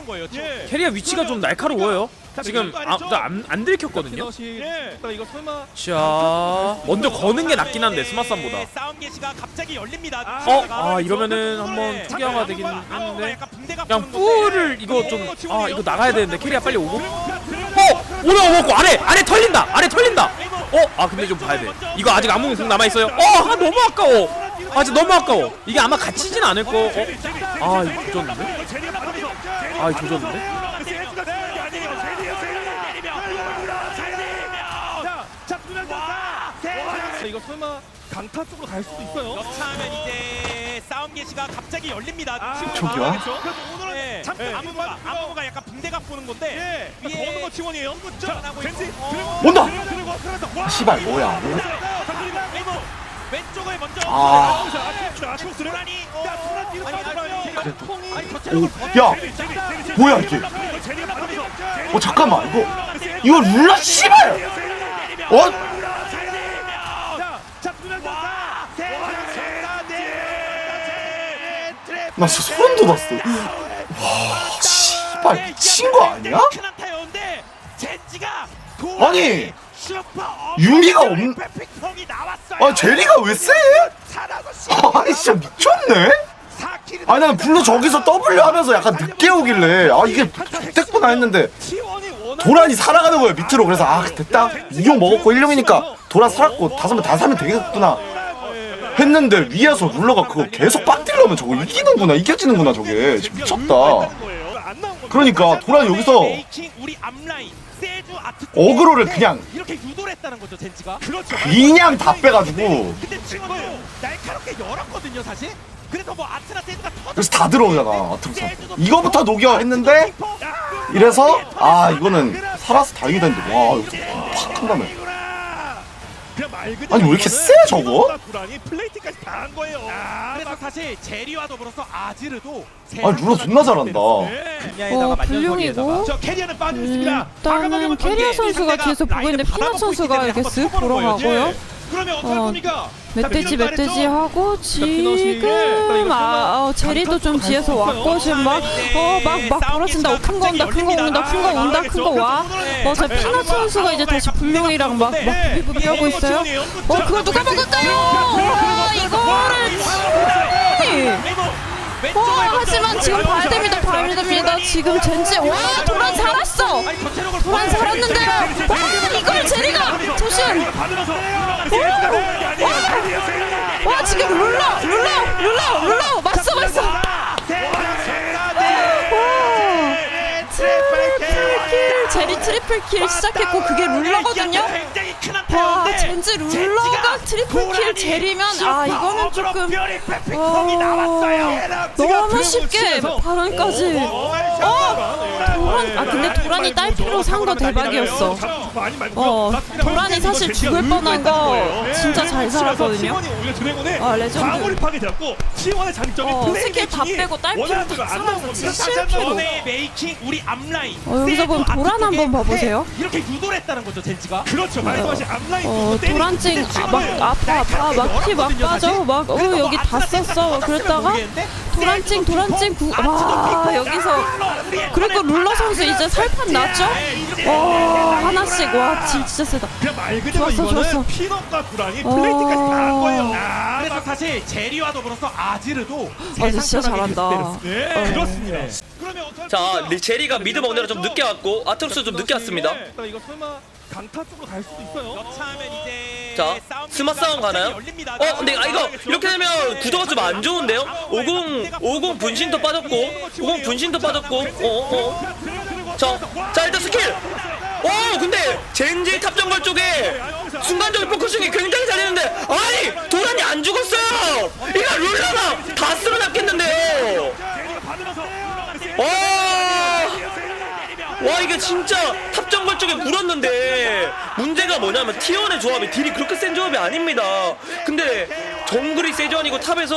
쳐보는 거예요. 예. 캐리어 위치가 좀 날카로워요. 자, 지금 아, 말이죠. 안, 안 들켰거든요. 예. 이거 설마 자, 먼저 거는 게 낫긴 한데 스마쌈보다. 네, 싸움 게시가 갑자기 열립니다. 아, 어, 아, 아 이러면은 네, 한번 투기화가 되긴 했는데 그냥. 뿔을 이거 좀 아 이거 나가야 되는데 캐리어 빨리 오고. 어, 먹고 아래 아래 털린다. 아래 털린다. 어, 아 근데 좀 봐야 돼. 이거 아직 아무 공 남아 있어요. 어, 아, 너무 아까워. 아, 진짜 너무 아까워. 이게 아마 갇히진 않을 거. 어, 아, 이거 조졌는데? 아, 조졌는데? 자, 이거 설마 강타 쪽으로 갈 수도 있어요. 여차하면 이제 싸움 게시가 갑자기 열립니다. 아, 지금 저기요? 그래서 오늘은 네. 잠깐 네. 아무가 아무가 약간 붕대가 보는 건데 예. 위에 거는 거 지원이에요. 자. 들어가. 온다! 와. 씨발 뭐야 뭐? 왼쪽을 먼저 아. 어, 야, 뭐야 이게? 어 잠깐만 이거 이거 룰라 씨발! 어? 나 진짜 소름 돋았어. 와 씨발 미친 거 아니야? 아니, 유미가 나왔어요. 아 제리가 왜 쎄? 아니 진짜 미쳤네? 4킬을 아니 나는 블루 저기서 W 하면서 약간 늦게 오길래 아 이게 됐구나 했는데 도란이 살아가는 거예요 밑으로 그래서 아 됐다 이용 먹었고 1용이니까 도란 살았고 다섯 명다 사면 되겠구나 했는데 위에서 룰러가 그거 계속 빡딜러면 저거 이기는구나 이겨지는구나 저게 미쳤다 그러니까 도란 여기서 어그로를 그냥 이렇게 유도를 했다는 거죠 젠지가 그렇죠. 그냥 다 빼가지고 근데 지원도 날카롭게 열었거든요 사실 그래서 뭐 아트나 터져 그래서 다 들어오잖아 아트로서 이거부터 녹여 했는데 이래서 아 이거는 살아서 다행이다 했는데 와 여기서 팍한 다음에 아니, 왜 이렇게 세, 저거? 불안이 플레이팅까지 다 한 거예요. 그래서 사실 제리와 더불어서 아지르도 아니 룰러 존나 잘한다 어, 불용이고 저 캐리어는 빠지고 있습니다. 일단은 캐리어 선수가 뒤에서 보고 있는데 피넛 선수가 이렇게 쓱 돌아가고요. 그러면 어떡할 어, 겁니까? 멧돼지 멧돼지 하고 지금 아 어, 제리도 좀 뒤에서 왔고 지금 막어막막 벌어진다 큰 거 온다 큰 거 온다 큰 거 온다 큰 거 와. 어저 피넛 선수가 이제 다시 불용이랑 막막 부비부비 하고 있어요. 어 그거 누가 먹을까요? 와 이거를 지 와, 하지만 지금 봐야 됩니다, 봐야 됩니다. 지금 젠지, 와, 도란 살았어! 도란 살았는데요! 와, 이걸 제리가! 조심! 와, 지금 룰러! 룰러! 룰러! 룰러! 맞서, 맞서! 와, 트리플 킬! 제리 트리플 킬 시작했고, 그게 룰러거든요? 와, 젠지 룰러가 트리플 킬 제리면, 아, 이거는 조금. 어, 너무 쉽게 발언까지. 어, 도란, 아 근데 도란이 딸피로 산 거 대박이었어. 어, 도란이 사실 죽을 뻔한 거 진짜 잘 살았거든요. 아, 레전드. 마무리하게 되었고 T1의 장점이 어, 스킬 다 빼고 딸피로 다 살아서 나오는 겁니다. 진짜 실패로. 전에 메이킹 우리 앞라인 어, 여기서 보면 도란 한번 봐보세요. 네, 이렇게 유도를 했다는 거죠 젠지가 그렇죠. 말씀하신 어, 도란찡 아, 막 아파 아파 막 피 막 빠져 막 어 여기 다 썼어 막 그랬다가 도란찡 도란찡 구, 와 여기서 그리고 룰러 선수 이제 살판 났죠? 와 하나씩 와 진짜 세다. 좋았어, 좋았어. 피넛과 구란이 어. 플레이팅까지 다한 거예요. 아, 그래서 사실 제리와 더불어서 아지르도 아 진짜 잘한다. 네, 어. 그렇습니다. 자, 제리가 미드 먹느라 좀 늦게 왔고 아트록스 좀 늦게 왔습니다. 강타 쪽으로 갈 수도 있어요. 자, 스마 싸움 가나요? 열립니다. 어, 근데 아 이거 이렇게 되면 구도가 좀 안 좋은데요? 50 50 분신도 빠졌고 50 분신도 빠졌고 어 어. 자, 자 일단 스킬. 오, 근데 젠지 탑정걸 쪽에 순간적인 포커싱이 굉장히 잘했는데 아니 도란이 안 죽었어요. 이거 룰러가 다 쓸어놨겠는데요. 와, 와 이게 진짜 탑정걸 쪽에 물었는데 문제가 뭐냐면 T1의 조합이 딜이 그렇게 센 조합이 아닙니다. 근데 정글이 세전이고 탑에서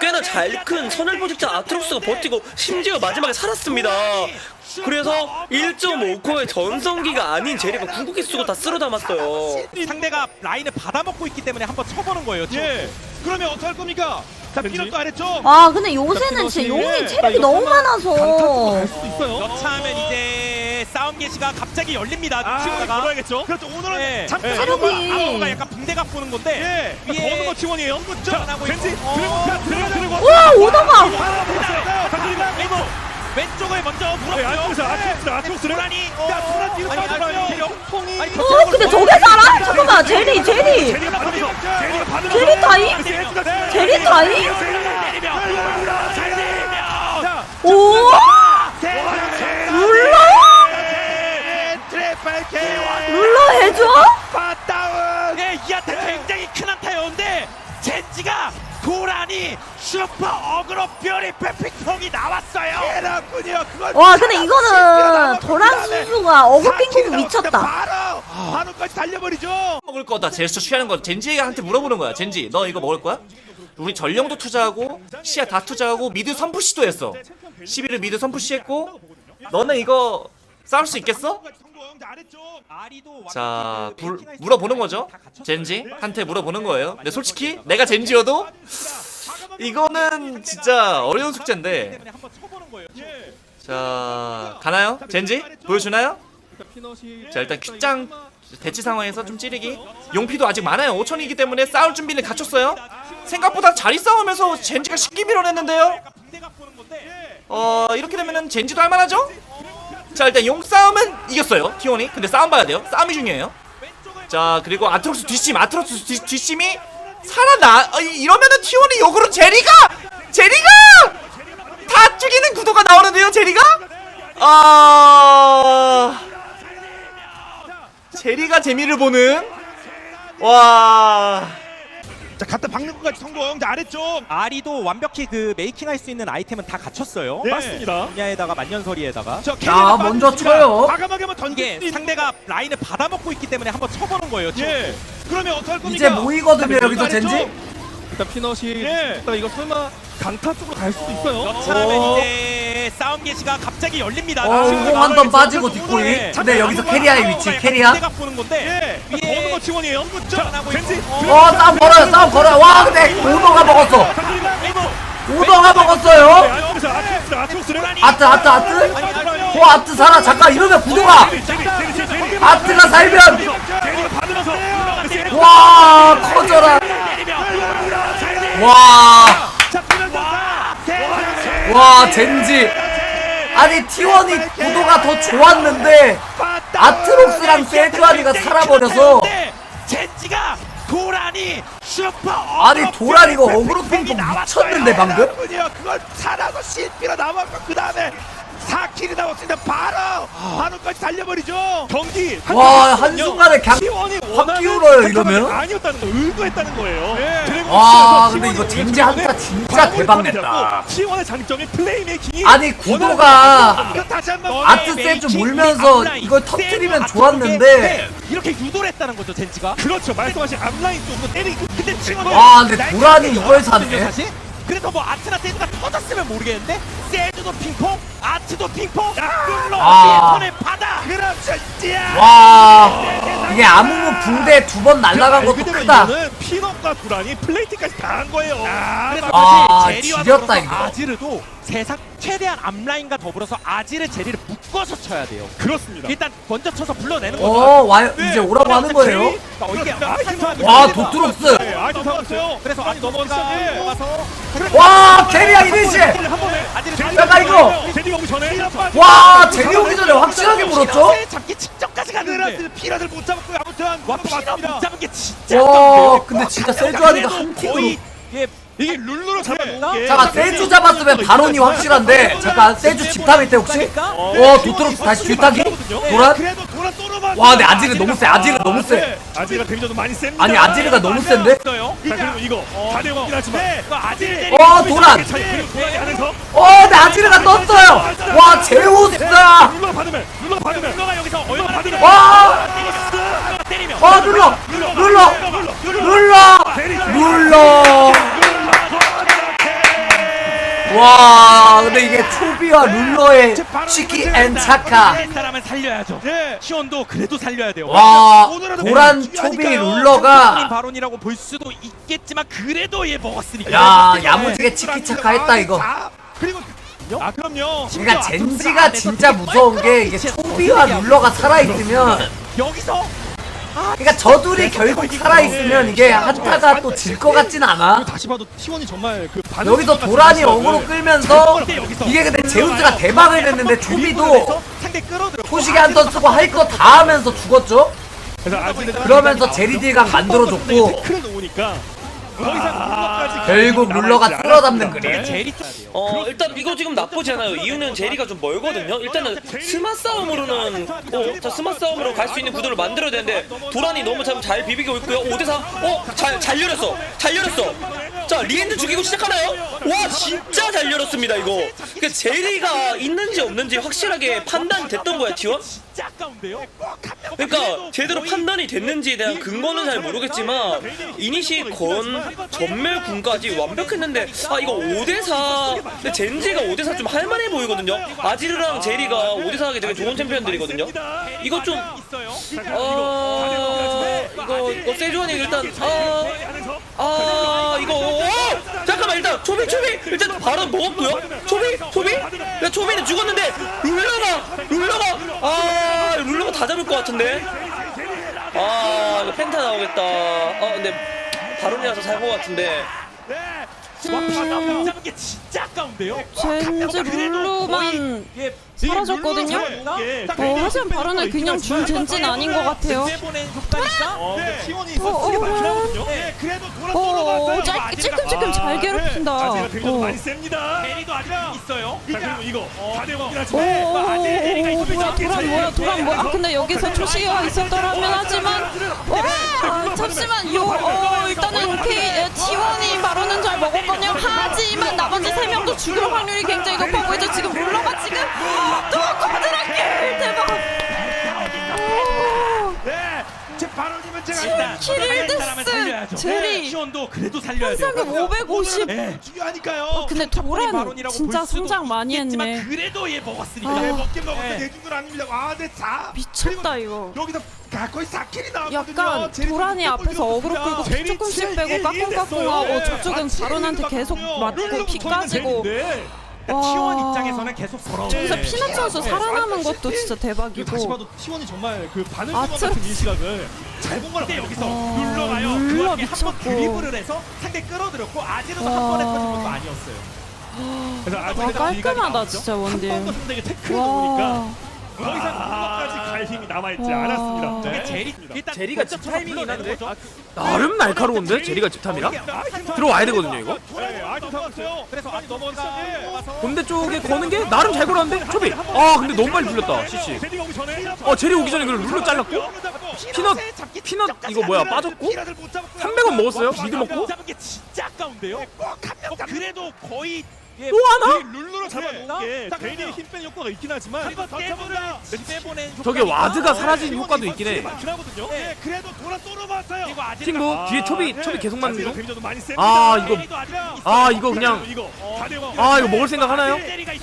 꽤나 잘 큰 선을 포직자 아트록스가 버티고 심지어 마지막에 살았습니다. 그래서 1.5코의 전성기가 아닌 제리가 궁극기 쓰고 다 쓸어 담았어요. 상대가 라인을 받아먹고 있기 때문에 한번 쳐보는 거예요. 지금. 예. 그러면 어떡할 겁니까? 자 피넛도 아래쪽. 아 근데 요새는 진짜 용이 체력이 너무 많아서 갈 수도 있어요. 여차하면 이제 싸움 게시가 갑자기 열립니다. 아, 치고다가. 걸어야겠죠. 그렇죠. 오늘은 네. 잠깐 네. 체력이. 아무가 약간 붕대가 보는 건데. 예. 위에 버는 거 지원이에요. 자, 벤지. 드래곤 어. 자, 드래곤 드래곤. 와 오더가 왼쪽 왼쪽을 먼저 네, 물었고요. 도란이. 야, 도란 뒤로 아니. 아니, 통이. 아니, 어 근데 저게 살아? 잠깐만 제리 제리. 제리 타임? 제리 타임? 자, 오 룰러 해줘? 예, 이 한타 굉장히 큰 한타였는데 젠지가 도란이 슈퍼 어그로 뼈리 페픽통이 나왔어요. 해놨군요. 그걸 와 근데 이거는 도란 선수가 어그 핑퐁 미쳤다 바로 바로까지 달려버리죠. 먹을 거다 제스처 취하는 거 젠지한테 물어보는 거야 젠지 너 이거 먹을 거야? 우리 전령도 투자하고 시야 다 투자하고 미드 선푸시도 했어 11을 미드 선푸시 했고 너는 이거 싸울 수 있겠어? 자 불, 물어보는 거죠? 젠지 한테 물어보는 거예요? 근데 솔직히 내가 젠지여도 이거는 진짜 어려운 숙제인데. 거예요. 자 가나요? 젠지? 보여주나요? 피넛이 자 일단 퀵장 대치 상황에서 좀 찌르기. 용피도 아직 많아요. 5천이기 때문에 싸울 준비는 갖췄어요. 생각보다 자리 싸우면서 젠지가 쉽게 밀어냈는데요. 어 이렇게 되면은 젠지도 할만하죠? 자 일단 용 싸움은 이겼어요. 티원이 근데 싸움 봐야 돼요. 싸움이 중요해요. 자 그리고 아트록스 뒷심 아트록스 뒷, 뒷심이 살아나 어, 이- 이러면은 티원이 역으로 제리가! 제리가! 다 죽이는 구도가 나오는데요 제리가? 아. 제리가 재미를 보는. 와 자, 갖다 박는 것까지 성공. 자, 아래쪽. 아리도 완벽히 그 메이킹할 수 있는 아이템은 다 갖췄어요. 네. 맞습니다. 분야에다가 만년설이에다가. 저 자, 먼저 쳐요. 과감하게 한번 던게 상대가 라인을 받아먹고 있기 때문에 한번 쳐보는 거예요. 예. 그러면 어떨 겁니까? 이제 모이거든요 여기서 젠지 일단 피넛이 예. 일단 이거 설마 강타 쪽으로 갈 수도 있어요. 여차하면 이제 싸움 게시가 갑자기 열립니다. 어, 우공 한번 나가면서 빠지고 뒷골이. 오늘 근데 여기서 캐리아의 위치, 캐리아. 붕대가 보는 건데. 예. 버는 거 지원이에요. 자, 벤지 어 싸움 걸어요 싸움 걸어요 와 근데 오더가 먹었어 오더가 먹었어요 아트록스를. 아트 아트 아트 어 아트 살아 잠깐 이러면 제리, 제리. 아트가 살면. 와 커져라 와 와 젠지. 아니 T1이 구도가 더 좋았는데 아트록스랑 세주아니가 살아버려서 젠지가 도란이 슈퍼 아니 도란 이거 어그로 핑퐁 미쳤는데 방금? 그걸 살아서 실비로 남았고 그 다음에 4킬이 나왔습니다 바로 바로까지 달려버리죠 경기 와 한순간에 그냥 T1이 확 기울어요, 이러면? 아니었다는 거 의도했다는 거예요. 드래곤 와, 근데 T1이 이거 젠지 때문에 한타 진짜 광고를 대박 터뜨렸고 냈다. T1의 장점이 플레이메이킹이 아니 구도가 다시 한번 아트 세주 몰면서 이걸 터뜨리면 좋았는데 이렇게 유도를 했다는 거죠 젠지가 그렇죠 말씀하신 앞라인 쪽으로 때리고 근데 지금 와, 근데 도란이 이걸. 사실 그래서 뭐 아트나 세주가 터졌으면 모르겠는데 세주도 핑퐁 아트도 핑퐁 눌러 아. 손을 받아 그렇죠 와 이게 아무무 붕대 두 번 날라간 것도 크다 이거는 피넛과 두란이 플레이팅까지 다 한 거예요. 그래서 아, 사실 제리와 지렸다, 이거. 아지르도 세상 최대한 앞라인과 더불어서 아지르 제리를 묶어서 쳐야 돼요 그렇습니다. 일단 먼저 쳐서 불러내는 어 거죠 와요 이제 오라고 하는 거예요 어, 이게 그렇습니다. 와 도트록스 네, 잡았어요. 그래서. 예. 넘어가서 와 번에 아지르 잠깐, 이거. 제리 오기 전에 와 제리 오기 전에 확실하게 물었죠 잡기 직전까지 갔는데 피라들 못 잡았고요. 아무튼 와 피너 못 잡은 게 진짜 와 아깝네요. 근데 진짜 세주아니가 한 킥으로 거의 예 이게 룰루로 잡았나? 잠깐 세주 잡았으면 바론이 확실한데 잠깐 세주 집탐일 때 혹시? 어 도트록스 다시 뒤타기 도란? 그래도. 와 근데 아지르 너무 세 아지르 너무 세. 아지르가 데미지도 많이 셉니다. 아니 아지르가 너무 센데? 있어요. 자 그리고 이거 다들 없긴 하지만 그 아지르 어 도란! 자 그리고 도란이 안에서. 어 근데 아지르가 떴어요! 와 제우스다 룰러 받으면 룰러 받으면. 룰러가 여기서 얼마나 받으면. 와 때리면? 때리면. 어 눌러 눌러 눌러 눌러 와 근데 이게 초비와 룰러의 치키 앤 차카 할 사람은 살려야죠. 시원도 그래도 살려야 돼요. 와 도란 네, 중요하니까요. 룰러가 바론이라고 볼 수도 있겠지만 그래도 얘 먹었으니까. 야 야무지게 치키 차카 했다 이거 그리고 아 그럼요. 그러니까 젠지가 진짜 무서운 게 이게 초비와 룰러가 살아있으면 여기서 그러니까 저 둘이 결국 살아있으면 이게 한타가 또 질 것 같진 않아 다시 봐도 T1이 정말 그 반응 여기서 도란이 어그로 네. 끌면서. 이게 근데 제우스가 대박을 냈는데 초비도 상대 끌어들여. 초식이 한턴 쓰고 할 거 다 하면서 죽었죠? 그래서 그러면서 제리딜강 만들어줬고 더 이상 룰러까지 결국 룰러가 쓸어담는 그림. 제리 어 일단 이거 지금 나쁘지 않아요. 이유는 제리가 좀 멀거든요. 일단은 스마 싸움으로는 어, 자 스마 싸움으로 갈 수 있는 구도를 만들어야 되는데 도란이 너무 참 잘 비비고 있고요. 5대4 어잘 잘 열었어. 잘 열었어. 자 리엔드 죽이고 시작하나요? 와 진짜 잘 열었습니다 이거. 그 제리가 있는지 없는지 확실하게 판단됐던 거야 T1? 진 짜 아까운데요. 그러니까 제대로 판단이 됐는지에 대한 근거는 잘 모르겠지만 이니시 건 전멸 군까지 완벽했는데 아 이거 5대4 근데 젠지가 5대4 좀 할만해 보이거든요. 아지르랑 제리가 5대4 하기 되게 좋은 챔피언들이거든요. 이거 좀. 어... 이거 이거 세주원이 일단 아... 아 이거 오! 잠깐만 일단 초비 초비! 일단 바로 먹었고요. 초비 초비? 야 초비는 죽었는데 룰러가 룰러가! 아 룰러가 다 잡을 것 같은데? 아 이거 펜타 나오겠다. 어 근데 바론이라서 살것 같은데 와 잡은 게 진짜 아까운데요. 젠지 룰루만 사라졌거든요? 어, 하지만 바로는 그냥 준 젠지는 아닌 것 같아요. 보낸 속다니까. 어, 근데 T1이 어, 있었으니까 어, 많긴 하거든요. 네, 그래도 돌아 어, 돌아왔어요. 짤- 찔끔찔끔 잘 괴롭힌다. 어. 셉니다. 대리도 아직 있어요. 자, 그리고 이거 다 되고 오, 오, 오, 오, 오, 뭐야, 도란 뭐야, 도란 뭐야. 아, 근데 여기서 초시가 있었더라면 하지만, 와, 잠시만, 요, 어, 일단은 K, T1이 바로는 잘 먹었거 든요. 하지만 나머지 세 명도 죽을 확률이 굉장히 높아 보이죠. 지금 룰러가 지금 또 쿼드라킬 대박. 오. 네, 제 바로님은 제가 칠- 일단 킬일 할 사람은 데스 살려야죠. 제리 시원도 그래도 살려야 돼요. 현상금 550. 네. 중요하니까요. 근데 도란 진짜 성장 많이 했네. 그래도 얘 먹었으니까. 아. 네, 먹긴 먹었는데 네. 내준 건 아닙니다. 아, 네, 자. 미쳤다 이거. 여기서 가- 거의 4킬이 나왔거든요. 약간 제리 도란이 좀 앞에서 어그로 끌고 제리 조금씩 칠 빼고 까꿍까꿍하고 됐어요. 저쪽은 네, 바론한테 칠 계속. 맞고 피 까지고 셈인데. 와. T1 입장에서는 계속 서러워. 저기서 네. 피넛 선수 살아남은 것도 진짜 다시 대박이고 봐도 T1이 정말 그 반응 아. 같은 이 시각을 잘본 거라 여기서 어, 룰러가요. 룰러 그 와중에 한번 미쳤고. 드리블을 해서 상대 끌어들였고 아지르도 와. 한 번에 터진 것도 아니었어요. 그래서 와 깔끔하다. 진짜 원딜. 한번더 상대에게 놓으니까 와. 더 이상 룰러까지 갈 힘이 남아있지 와. 않았습니다. 네. 제리 일단 제리가 먼저 집 타이밍이긴 한데? 거죠. 나름 날카로운데 제리가 집탐이라 들어와야 되거든요 이거 네, 아주 잡았어요. 그래서 앞 넘어가서 본대 쪽에 거는 게 나름 잘 걸었는데 초비 아 근데 너무 빨리 불렸다 CC 제리가 오기 전에 어 제리 오기 전에 그걸 룰로 잘랐고 피넛 피넛 이거 뭐야 빠졌고 300원 먹었어요 미드 먹고 잡은 게 진짜 아까운데요. 어, 그래도 거의 예, 또 하나? 룰루로 잡아놓은 게 괜히 힘뺀 효과가 있긴 하지만 한번 보낸 저게 와드가 사라진 효과도 있긴 해. 많긴 하거든요. 네, 그래도 돌아 뚫어봤어요. 그리고 친구 뒤에 초비 네. 초비 계속 맞는 중? 데미지도 많이 셉니다. 아 이거 아직. 아 이거 그냥 이거 다 되고 아 이거 먹을 생각 하나요?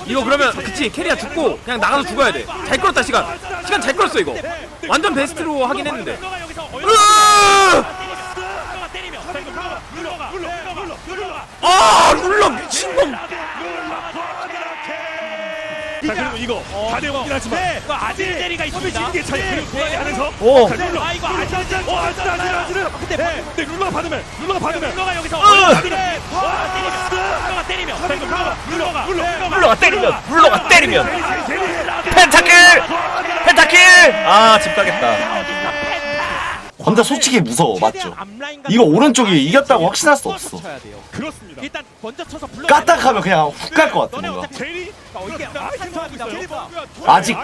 이거 그러면 그치 캐리아 죽고 그냥 나가서 죽어야 돼 잘 끌었다 시간. 시간 잘 끌었어 이거. 완전 베스트로 하긴 했는데. 여기서 으아! 아 룰러 미친놈. 자 그리고 이거 다 되고 하지만 네, 아질 때리가 있습니다. 게 차이 그리고 도란이 안에서 오 룰러 아 이거 아질 어 아질 아질 아질 근데 근데 룰러가 받으면 룰러가 받으면 룰러가 여기서 으! 때리면 룰러가 때리면 룰러가 룰러가 룰러가 때리면 룰러가 때리면 펜타킬 펜타킬 아 집 가겠다 근데 솔직히 무서워 맞죠? 이거 오른쪽이 이겼다고 확신할 수 없어 그렇습니다. 일단 먼저 쳐서 불러 까딱하면 그냥 훅 갈 것 같아 뭔가 제리 어 이게 아 한타합니다. 아직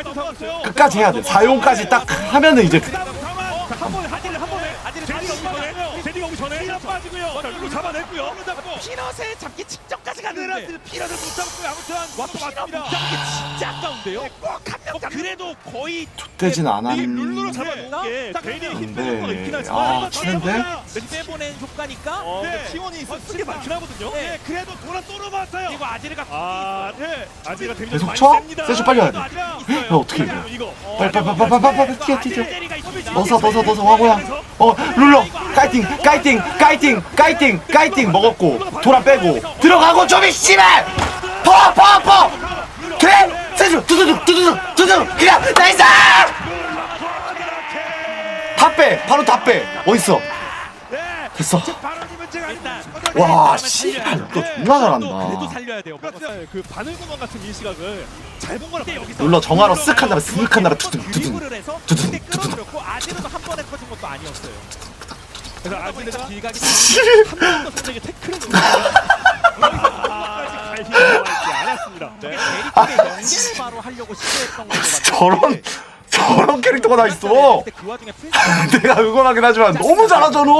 끝까지 해야 돼 4용까지 딱 하면은 이제 한번 아질을 한번 에 아질을 제리 여기 있어요. 제리 데뷔가 오기 전에 피넛 빠지고요. 자, 룰루 잡아냈고요. 피넛의 잡기 직전까지 갔는데 피넛을 못 잡고요. 아무튼 와, 피넛 맞습니다. 못 잡기 진짜 아까운데요. 꼭한명 잡. 그래도 거의 되진 이 않았는데 룰루로 잡아놓은 게 자, 괜히 근데 힘든 거가 있긴 아 하지만 치는데 빼보낸 효과니까. 어, 근데 네. T1이 쓰게 많긴 하거든요. 네, 그래도 돌아 또 넘어왔어요. 그리고 아지르가 아, 네. 데뷔가 계속 많이 쳐? 셉니다. 세주 빨리 와야 돼. 아지르가 야 있어요. 어떻게 이겨 이거 빨리 빨리 빨리 빨리 빨리 빨리 뛰어 뛰어 아지르가 있습니다. 벗어 벗어 벗어 화고야 어 룰러 까이팅 까이팅 까이팅 까이팅 까이팅. 먹었고 돌아 빼고. 들어가고 좀이 씨발! 퍼퍼퍼! 그래? 세주 두두둑 두두둑 두두둑. 그냥 나이스! 다빼. 바로 다빼. 어딨어? 됐어 와 씨발 너 존나 그래도 잘한다 살려야 돼요. 그 바늘구멍 같은 이 시각을 잘 본 거라 여기서 룰러 정화로 쓱 한 다음에 쓱 한 다음에 두둥 두둥 두둥, 두둥. 끌어들였고 아지르도 한 번에 터진 것도 아니었어요. 그래서 아직은 길각이 한번더 선생의 태클을 아, 잘 힘들어하지 않았습니다. 네. 메리트의 연계 바로 하려고 시도했던 걸로 저런 저런 캐릭터가 다 있어 그 와중에 프리스 내가 응원하긴 하지만 너무 잘하잖아